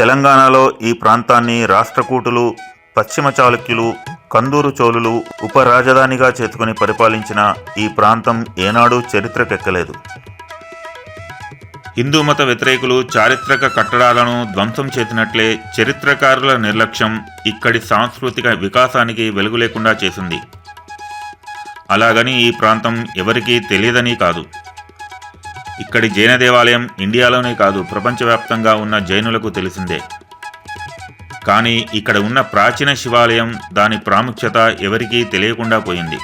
తెలంగాణలో ఈ ప్రాంతాన్ని రాష్ట్రకూటులు పశ్చిమ చాళుక్యులు కందూరు చోళులు ఉపరాజధానిగా చేతుకుని పరిపాలించిన ఈ ప్రాంతం ఏనాడూ చరిత్రకెక్కలేదు. హిందూ మత వ్యతిరేకులు చారిత్రక కట్టడాలను ధ్వంసం చేసినట్లే చరిత్రకారుల నిర్లక్ష్యం ఇక్కడి సాంస్కృతిక వికాసానికి వెలుగు లేకుండా చేసింది. అలాగని ఈ ప్రాంతం ఎవరికీ తెలియదని కాదు. ఇక్కడి జైన దేవాలయం ఇండియాలోనే కాదు ప్రపంచవ్యాప్తంగా ఉన్న జైనులకు తెలిసిందే. కానీ ఇక్కడ ఉన్న ప్రాచీన శివాలయం దాని ప్రాముఖ్యత ఎవరికీ తెలియకుండా పోయింది.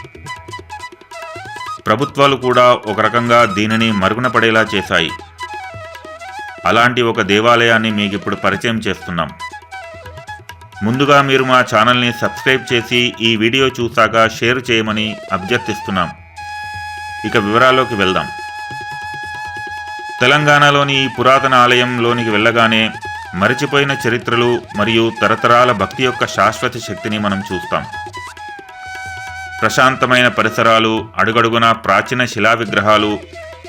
ప్రభుత్వాలు కూడా ఒక రకంగా దీనిని మరుగున పడేలా చేశాయి. అలాంటి ఒక దేవాలయాన్ని మీకు ఇప్పుడు పరిచయం చేస్తున్నాం. ముందుగా మీరు మా ఛానల్ని సబ్స్క్రైబ్ చేసి ఈ వీడియో చూశాక షేర్ చేయమని అభ్యర్థిస్తున్నాం. ఇక వివరాల్లోకి వెళ్దాం. తెలంగాణలోని ఈ పురాతన ఆలయంలోనికి వెళ్ళగానే మరచిపోయిన చరిత్రలు మరియు తరతరాల భక్తి యొక్క శాశ్వత శక్తిని మనం చూస్తాం. ప్రశాంతమైన పరిసరాలు అడుగడుగున ప్రాచీన శిలా విగ్రహాలు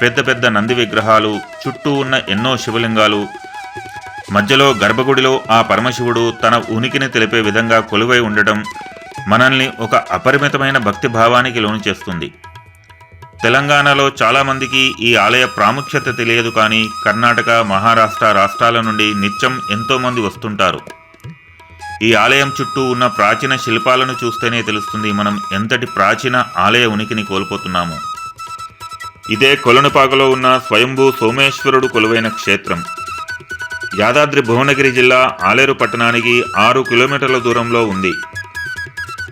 పెద్ద పెద్ద నంది విగ్రహాలు చుట్టూ ఉన్న ఎన్నో శివలింగాలు మధ్యలో గర్భగుడిలో ఆ పరమశివుడు తన ఉనికిని తెలిపే విధంగా కొలువై ఉండటం మనల్ని ఒక అపరిమితమైన భక్తి భావానికి లోను చేస్తుంది తెలంగాణలో చాలామందికి ఈ ఆలయ ప్రాముఖ్యత తెలియదు కానీ కర్ణాటక మహారాష్ట్ర రాష్ట్రాల నుండి నిత్యం ఎంతోమంది వస్తుంటారు. ఈ ఆలయం చుట్టూ ఉన్న ప్రాచీన శిల్పాలను చూస్తేనే తెలుస్తుంది మనం ఎంతటి ప్రాచీన ఆలయ ఉనికిని కోల్పోతున్నాము. ఇదే కొలనుపాకలో ఉన్న స్వయంభూ సోమేశ్వరుడు కొలువైన క్షేత్రం. యాదాద్రి భువనగిరి జిల్లా ఆలేరు పట్టణానికి ఆరు కిలోమీటర్ల దూరంలో ఉంది.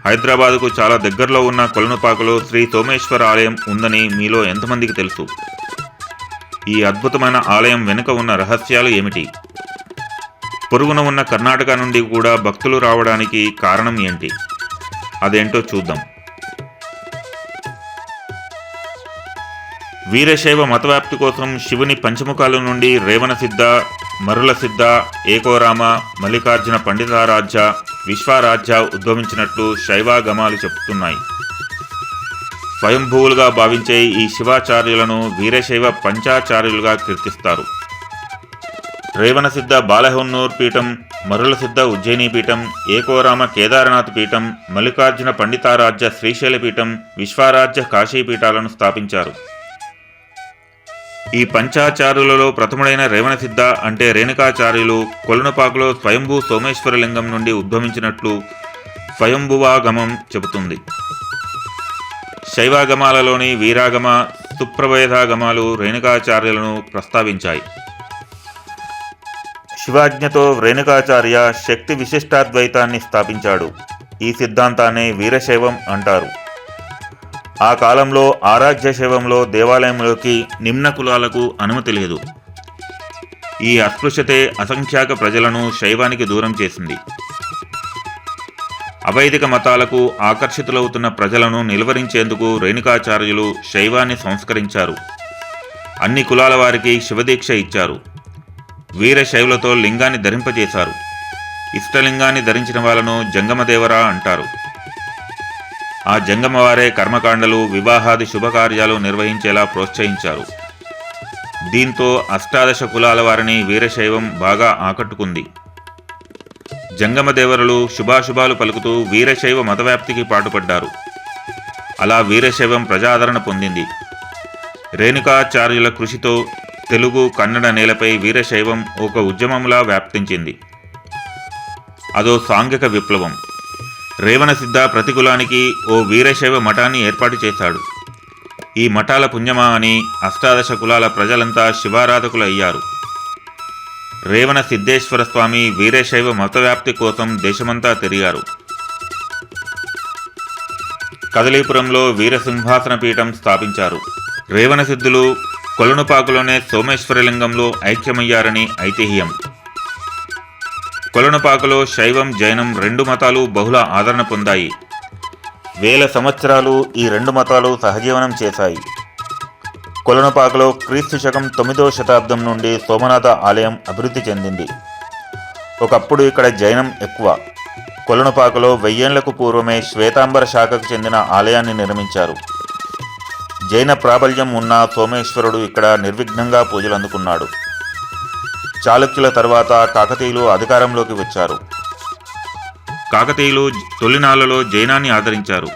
హైదరాబాద్కు చాలా దగ్గరలో ఉన్న కొలనుపాకలో శ్రీ సోమేశ్వర ఆలయం ఉందని మీలో ఎంతమందికి తెలుసు? ఈ అద్భుతమైన ఆలయం వెనుక ఉన్న రహస్యాలు ఏమిటి? పొరుగున ఉన్న కర్ణాటక నుండి కూడా భక్తులు రావడానికి కారణం ఏంటి? అదేంటో చూద్దాం. వీరశైవ మతవ్యాప్తి కోసం శివుని పంచముఖాల నుండి రేవణ సిద్ధ మరుల సిద్ధ ఏకోరామ మల్లికార్జున పండితారాధ్య విశ్వారాజ్య ఉద్భవించినట్లు శైవాగమాలు చెబుతున్నాయి. స్వయంభూవులుగా భావించే ఈ శివాచార్యులను వీరశైవ పంచాచార్యులుగా కీర్తిస్తారు. రేవణసిద్ధ బాలహొన్నూర్ పీఠం మరులసిద్ధ ఉజ్జయిని పీఠం ఏకోరామ కేదారనాథ్ పీఠం మల్లికార్జున పండితారాజ్య శ్రీశైల పీఠం విశ్వారాజ్య కాశీ పీఠాలను స్థాపించారు. ఈ పంచాచార్యులలో ప్రథముడైన రేవణసిద్ధ అంటే రేణుకాచార్యులు కొలనుపాకులో స్వయంభూ సోమేశ్వరలింగం నుండి ఉద్భవించినట్లు స్వయంభువాగమం చెబుతుంది. శైవాగమాలలోని వీరాగమ సుప్రభేదాగమాలు రేణుకాచార్యులను ప్రస్తావించాయి. శివాజ్ఞతో రేణుకాచార్య శక్తి విశిష్టాద్వైతాన్ని స్థాపించాడు. ఈ సిద్ధాంతాన్ని వీరశైవం అంటారు. ఆ కాలంలో ఆరాధ్య శైవంలో దేవాలయంలోకి నిమ్న కులాలకు అనుమతి లేదు. ఈ అస్పృశ్యతే అసంఖ్యాక ప్రజలను శైవానికి దూరం చేసింది. అవైదిక మతాలకు ఆకర్షితులవుతున్న ప్రజలను నిలువరించేందుకు రేణుకాచార్యులు శైవాన్ని సంస్కరించారు. అన్ని కులాల వారికి శివదీక్ష ఇచ్చారు. వీరశైవులతో లింగాన్ని ధరింపజేశారు. ఇష్టలింగాన్ని ధరించిన వాళ్ళను జంగమదేవరా అంటారు. ఆ జంగమవారే కర్మకాండలు వివాహాది శుభకార్యాలు నిర్వహించేలా ప్రోత్సహించారు. దీంతో అష్టాదశ కులాల వారిని వీరశైవం బాగా ఆకట్టుకుంది. జంగమదేవరులు శుభాశుభాలు పలుకుతూ వీరశైవ మతవ్యాప్తికి పాటుపడ్డారు. అలా వీరశైవం ప్రజాదరణ పొందింది. రేణుకాచార్యుల కృషితో తెలుగు కన్నడ నేలపై వీరశైవం ఒక ఉద్యమంలా వ్యాప్తించింది. అదో సాంఘిక విప్లవం. రేవణసిద్ధ ప్రతి ప్రతికులానికి ఓ వీరశైవ మఠాన్ని ఏర్పాటు చేశాడు. ఈ మఠాల పుణ్యమా అని అష్టాదశ కులాల ప్రజలంతా శివారాధకులు అయ్యారు. రేవణ సిద్ధేశ్వర స్వామి వీరశైవ మతవ్యాప్తి కోసం దేశమంతా తిరిగారు. కదలీపురంలో వీరసింహాసన పీఠం స్థాపించారు. రేవణ సిద్ధులు కొలనుపాకులోనే సోమేశ్వరలింగంలో ఐక్యమయ్యారని ఐతిహ్యం. కొలనుపాకలో శైవం జైనం రెండు మతాలు బహుళ ఆదరణ పొందాయి. వేల సంవత్సరాలు ఈ రెండు మతాలు సహజీవనం చేశాయి. కొలనుపాకలో క్రీస్తు శకం తొమ్మిదవ శతాబ్దం నుండి సోమనాథ ఆలయం అభివృద్ధి చెందింది. ఒకప్పుడు ఇక్కడ జైనం ఎక్కువ. కొలనుపాకలో వెయ్యేళ్ళకు పూర్వమే శ్వేతాంబర శాఖకు చెందిన ఆలయాన్ని నిర్మించారు. జైన ప్రాబల్యం ఉన్న సోమేశ్వరుడు ఇక్కడ నిర్విఘ్నంగా పూజలు అందుకున్నాడు చాళుక్యుల తర్వాత కాకతీయులు అధికారంలోకి వచ్చారు. కాకతీయులు తొలినాళ్ళలో జైనాన్ని ఆదరించారు.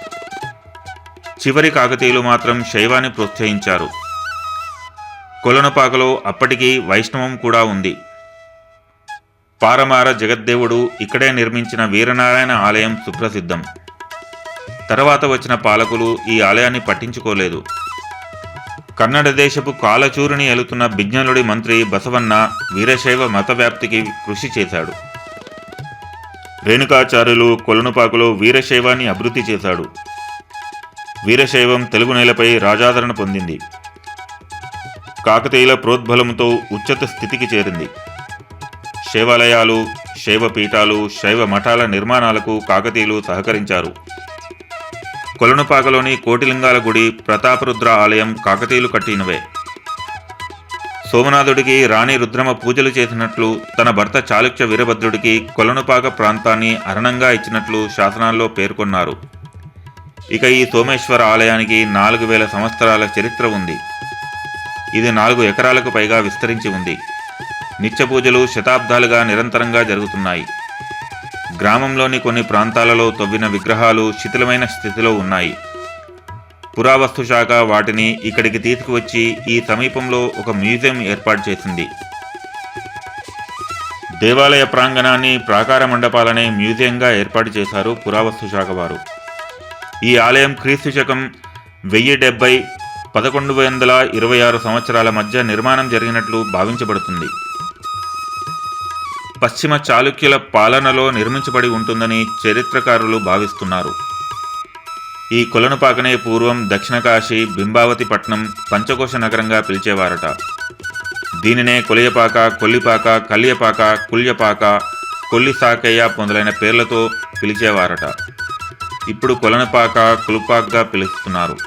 చివరి కాకతీయులు మాత్రం శైవాన్ని ప్రోత్సహించారు. కొలనుపాకలో అప్పటికీ వైష్ణవం కూడా ఉంది. పారమార జగద్దేవుడు ఇక్కడే నిర్మించిన వీరనారాయణ ఆలయం సుప్రసిద్ధం. తర్వాత వచ్చిన పాలకులు ఈ ఆలయాన్ని పట్టించుకోలేదు. కన్నడ దేశపు కాలచూరుని ఎలుతున్న బిజ్ఞనుడి మంత్రి బసవన్న వీరశైవ మత వ్యాప్తికి కృషి చేశాడు. రేణుకాచార్యులు కొలనుపాకులో వీరశైవాన్ని అభివృద్ధి చేశాడు. వీరశైవం తెలుగు నేలపై రాజాదరణ పొందింది. కాకతీయుల ప్రోద్బలంతో ఉచ్చత స్థితికి చేరింది. శైవాలయాలు శైవ పీఠాలు శైవ మఠాల నిర్మాణాలకు కాకతీయులు సహకరించారు. కొలనుపాకలోని కోటిలింగాల గుడి ప్రతాపరుద్ర ఆలయం కాకతీయులు కట్టినవే. సోమనాథుడికి రాణి రుద్రమ పూజలు చేసినట్లు తన భర్త చాళుక్య వీరభద్రుడికి కొలనుపాక ప్రాంతాన్ని అరణంగా ఇచ్చినట్లు శాసనాల్లో పేర్కొన్నారు. ఇక ఈ సోమేశ్వర ఆలయానికి నాలుగు వేల సంవత్సరాల చరిత్ర ఉంది. ఇది నాలుగు ఎకరాలకు పైగా విస్తరించి ఉంది. నిత్య పూజలు శతాబ్దాలుగా నిరంతరంగా జరుగుతున్నాయి. గ్రామంలోని కొన్ని ప్రాంతాలలో తవ్విన విగ్రహాలు శిథిలమైన స్థితిలో ఉన్నాయి. పురావస్తు శాఖ వాటిని ఇక్కడికి తీసుకువచ్చి ఈ సమీపంలో ఒక మ్యూజియం ఏర్పాటు చేసింది. దేవాలయ ప్రాంగణాన్ని ప్రాకార మండపాలనే మ్యూజియంగా ఏర్పాటు చేశారు పురావస్తు శాఖ వారు. ఈ ఆలయం క్రీస్తు శకం వెయ్యి డెబ్బై పదకొండు వందల ఇరవై ఆరు సంవత్సరాల మధ్య నిర్మాణం జరిగినట్లు భావించబడుతుంది. పశ్చిమ చాళుక్యుల పాలనలో నిర్మించబడి ఉంటుందని చరిత్రకారులు భావిస్తున్నారు. ఈ కొలనుపాకనే పూర్వం దక్షిణ కాశీ బింబావతి పట్నం పంచకోశ నగరంగా పిలిచేవారట. దీనినే కొలియపాక కొల్లిపాక కల్యపాక కుల్యపాక కొల్లిసాకయ్య మొదలైన పేర్లతో పిలిచేవారట. ఇప్పుడు కొలనపాక కులుపాక్గా పిలుస్తున్నారు.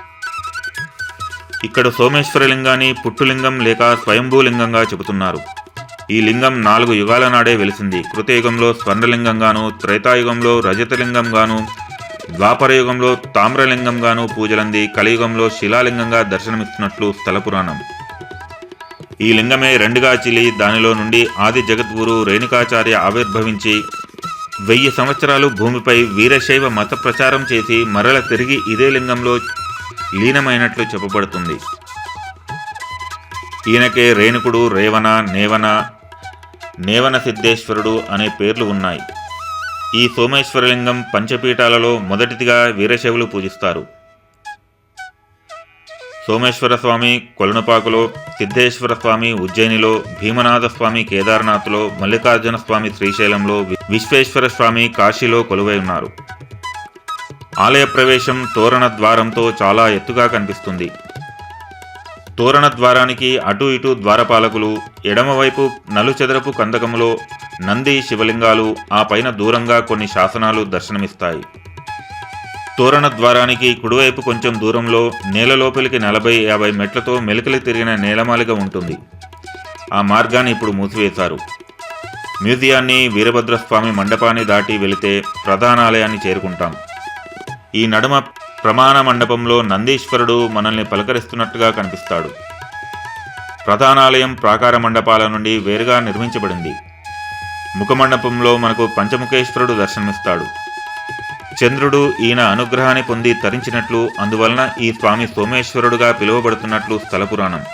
ఇక్కడ సోమేశ్వరలింగాన్ని పుట్టులింగం లేక స్వయంభూలింగంగా చెబుతున్నారు. ఈ లింగం నాలుగు యుగాల నాడే వెలిసింది. కృతయుగంలో స్వర్ణలింగంగాను త్రేతాయుగంలో రజతలింగంగాను ద్వాపరయుగంలో తామ్రలింగంగాను పూజలంది. కలియుగంలో శిలాలింగంగా దర్శనమిస్తున్నట్లు స్థల పురాణం ఈ లింగమే రెండుగా చిలి దానిలో నుండి ఆది జగద్గురు రేణుకాచార్య ఆవిర్భవించి వెయ్యి సంవత్సరాలు భూమిపై వీరశైవ మత ప్రచారం చేసి మరల తిరిగి ఇదే లింగంలో లీనమైనట్లు చెప్పబడుతుంది. ఈయనకే రేణుకుడు రేవణ నేవన నేవన సిద్ధేశ్వరుడు అనే పేర్లు ఉన్నాయి. ఈ సోమేశ్వరలింగం పంచపీఠాలలో మొదటిదిగా వీరశైవులు పూజిస్తారు. సోమేశ్వర స్వామి కొలనుపాకులో సిద్ధేశ్వర స్వామి ఉజ్జయినిలో భీమనాథ స్వామి కేదార్నాథ్లో మల్లికార్జున స్వామి శ్రీశైలంలో విశ్వేశ్వర స్వామి కాశీలో కొలువై ఉన్నారు. ఆలయ ప్రవేశం తోరణ ద్వారంతో చాలా ఎత్తుగా కనిపిస్తుంది. తోరణ ద్వారానికి అటు ఇటు ద్వారపాలకులు ఎడమవైపు నలుచెదరపు కందకములో నంది శివలింగాలు ఆ పైన దూరంగా కొన్ని శాసనాలు దర్శనమిస్తాయి. తోరణ ద్వారానికి కుడివైపు కొంచెం దూరంలో నేల లోపలికి నలభై యాభై మెట్లతో మెలికలు తిరిగిన నేలమాలిక ఉంటుంది. ఆ మార్గాన్ని ఇప్పుడు మూసివేశారు. మ్యూజియాన్ని వీరభద్రస్వామి మండపాన్ని దాటి వెళితే ప్రధానాలయాన్ని చేరుకుంటాం. ఈ నడుమ ప్రమాణ మండపంలో నందీశ్వరుడు మనల్ని పలకరిస్తున్నట్టుగా కనిపిస్తాడు. ప్రధానాలయం ప్రాకార మండపాల నుండి వేరుగా నిర్మించబడింది. ముఖమండపంలో మనకు పంచముఖేశ్వరుడు దర్శనమిస్తాడు. చంద్రుడు ఈయన అనుగ్రహాన్ని పొంది తరించినట్లు అందువలన ఈ స్వామి సోమేశ్వరుడుగా పిలువబడుతున్నట్లు స్థల పురాణం.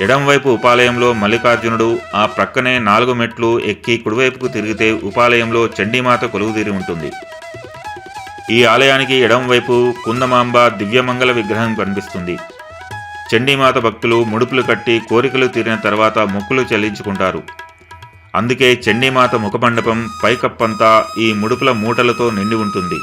ఎడంవైపు ఉపాలయంలో మల్లికార్జునుడు ఆ ప్రక్కనే నాలుగు మెట్లు ఎక్కి కుడివైపుకు తిరిగితే ఉపాలయంలో చండీమాత కొలువుదీరి ఉంటుంది. ఈ ఆలయానికి ఎడంవైపు కుందమాంబ దివ్యమంగళ విగ్రహం కనిపిస్తుంది. చండీమాత భక్తులు ముడుపులు కట్టి కోరికలు తీరిన తర్వాత మొక్కులు చెల్లించుకుంటారు. అందుకే చండీమాత ముఖమండపం పైకప్పంతా ఈ ముడుపుల మూటలతో నిండి ఉంటుంది.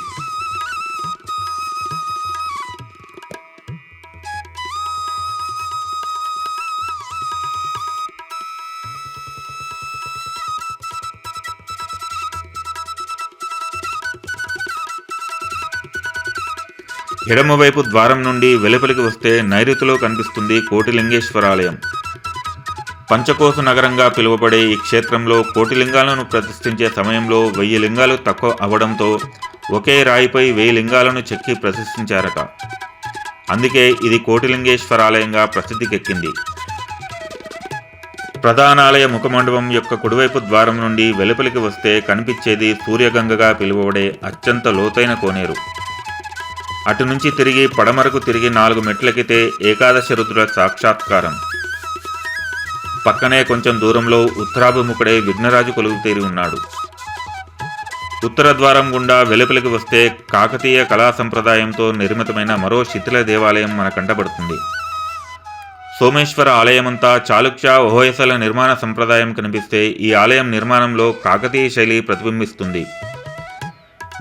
ఎడమవైపు ద్వారం నుండి వెలుపలికి వస్తే నైరుతిలో కనిపిస్తుంది కోటిలింగేశ్వరాలయం. పంచకోశ నగరంగా పిలువబడే ఈ క్షేత్రంలో కోటిలింగాలను ప్రతిష్ఠించే సమయంలో వెయ్యి లింగాలు తక్కువ అవడంతో ఒకే రాయిపై వెయ్యి లింగాలను చెక్కి ప్రతిష్ఠించారట అందుకే ఇది కోటిలింగేశ్వరాలయంగా ప్రసిద్ధికెక్కింది. ప్రధానాలయ ముఖమండపం యొక్క కుడివైపు ద్వారం నుండి వెలుపలికి వస్తే కనిపించేది సూర్యగంగగా పిలువబడే అత్యంత లోతైన కోనేరు. అటు నుంచి తిరిగి పడమరకు తిరిగి నాలుగు మెట్లెక్కితే ఏకాదశి రుద్రుల సాక్షాత్కారం. పక్కనే కొంచెం దూరంలో ఉత్తరాభిముఖుడే విఘ్నరాజు కొలుగుతీరి ఉన్నాడు. ఉత్తర ద్వారం గుండా వెలుపలికి వస్తే కాకతీయ కళా సంప్రదాయంతో నిర్మితమైన మరో శిథిల దేవాలయం మన కంటపడుతుంది సోమేశ్వర ఆలయమంతా చాళుక్య ఓహోయసల నిర్మాణ సంప్రదాయం కనిపిస్తే ఈ ఆలయం నిర్మాణంలో కాకతీయ శైలి ప్రతిబింబిస్తుంది.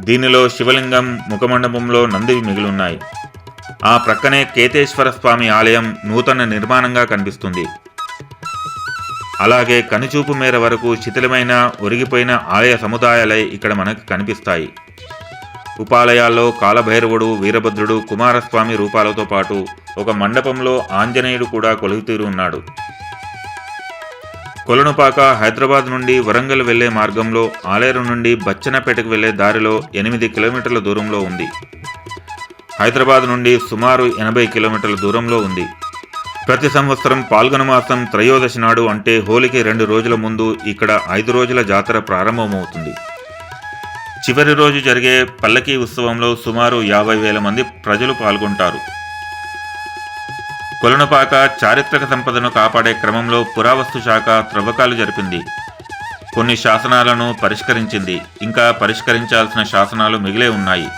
దీనిలో శివలింగం ముఖమండపంలో నంది మిగిలున్నాయి. ఆ ప్రక్కనే కేతేశ్వర స్వామి ఆలయం నూతన నిర్మాణంగా కనిపిస్తుంది. అలాగే కనుచూపు మేర వరకు శిథిలమైన ఒరిగిపోయిన ఆలయ సముదాయాలే ఇక్కడ మనకు కనిపిస్తాయి. ఉపాలయాల్లో కాలభైరవుడు వీరభద్రుడు కుమారస్వామి రూపాలతో పాటు ఒక మండపంలో ఆంజనేయుడు కూడా కొలుగుతీరు ఉన్నాడు. కొలనుపాక హైదరాబాద్ నుండి వరంగల్ వెళ్ళే మార్గంలో ఆలేరు నుండి బచ్చనపేటకు వెళ్ళే దారిలో ఎనిమిది కిలోమీటర్ల దూరంలో ఉంది. హైదరాబాద్ నుండి సుమారు ఎనభై కిలోమీటర్ల దూరంలో ఉంది. ప్రతి సంవత్సరం పాల్గొన మాసం త్రయోదశి నాడు అంటే హోలీకి రెండు రోజుల ముందు ఇక్కడ ఐదు రోజుల జాతర ప్రారంభమవుతుంది. చివరి రోజు జరిగే పల్లకీ ఉత్సవంలో సుమారు యాభై వేల మంది ప్రజలు పాల్గొంటారు. కొలనుపాక చారిత్రక సంపదను కాపాడే క్రమంలో పురావస్తు శాఖ త్రవ్వకాలు జరిపింది. కొన్ని శాసనాలను పరిష్కరించింది. ఇంకా పరిష్కరించాల్సిన శాసనాలు మిగిలే ఉన్నాయి.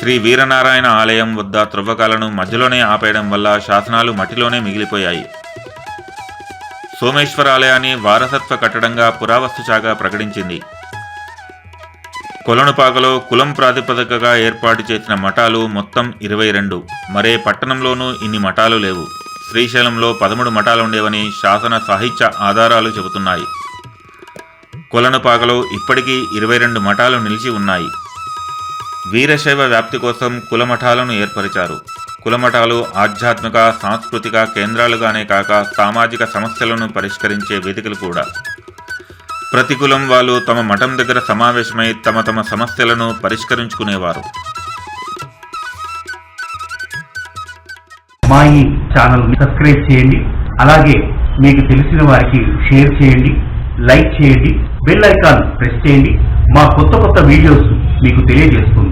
శ్రీ వీరనారాయణ ఆలయం వద్ద త్రవ్వకాలను మధ్యలోనే ఆపేయడం వల్ల శాసనాలు మట్టిలోనే మిగిలిపోయాయి. సోమేశ్వర ఆలయాన్ని వారసత్వ కట్టడంగా పురావస్తు శాఖ ప్రకటించింది. కొలనుపాకలో కులం ప్రాతిపదికగా ఏర్పాటు చేసిన మఠాలు మొత్తం ఇరవై రెండు. మరే పట్టణంలోనూ ఇన్ని మఠాలు లేవు. శ్రీశైలంలో పదమూడు మఠాలు ఉండేవని శాసన సాహిత్య ఆధారాలు చెబుతున్నాయి. కొలనుపాకలో ఇప్పటికీ ఇరవై రెండు మఠాలు నిలిచి ఉన్నాయి. వీరశైవ వ్యాప్తి కోసం కులమఠాలను ఏర్పరిచారు. కులమఠాలు ఆధ్యాత్మిక సాంస్కృతిక కేంద్రాలుగానే కాక సామాజిక సమస్యలను పరిష్కరించే వేదికలు కూడా. ప్రతి కులం వాళ్ళు తమ మఠం దగ్గర సమావేశమై తమ తమ సమస్యలను పరిష్కరించుకునేవారు. మా ఈ ఛానల్ సబ్స్క్రైబ్ చేయండి. అలాగే మీకు తెలిసిన వారికి షేర్ చేయండి లైక్ చేయండి బెల్ ఐకాన్ ప్రెస్ చేయండి. మా కొత్త కొత్త వీడియోస్ మీకు తెలియజేస్తుంది.